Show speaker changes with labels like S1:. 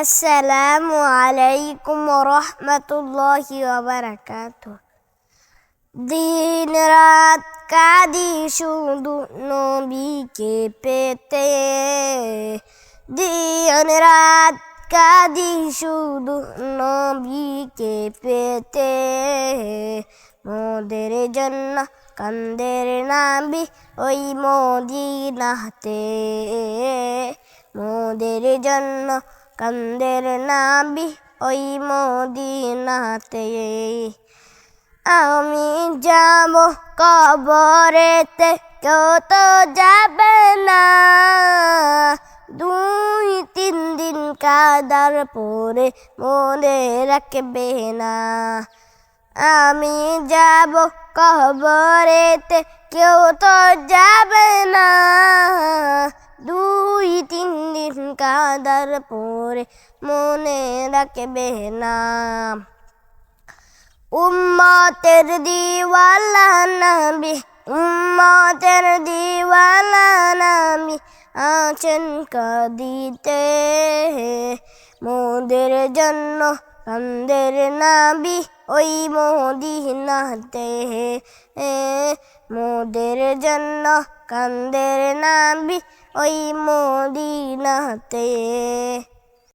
S1: আসসালামু আলাইকুম রহমতুল্লাহি ওবারাকাতুহ দিন রাত কাদি শুধু নবীকে পেতে। দিন রাত কাদি শুধু নবীকে পেতে। মোদের জন্য কান্দের নাবি ওই মদিনাতে। মোদের জন্য কান্দের নাবি ওই মদিনাতে। আমি যাব কবরেতে, কেউ তো যাবে না। দুই তিন দিন কাদার পরে মনে রাখবে না। আমি যাব কবরেতে, কেউ তো যাবে না। কাদার পরে মনে রাখবে না। উম্মতের দিওয়ালা নবী, উম্মতের দিওয়ালা নবী আছেন কাদিতে। মোদের জন্য কান্দের নাবি ওই মদিনাতে। মোদের জন্য কান্দের নাবি ওই মদিনাতে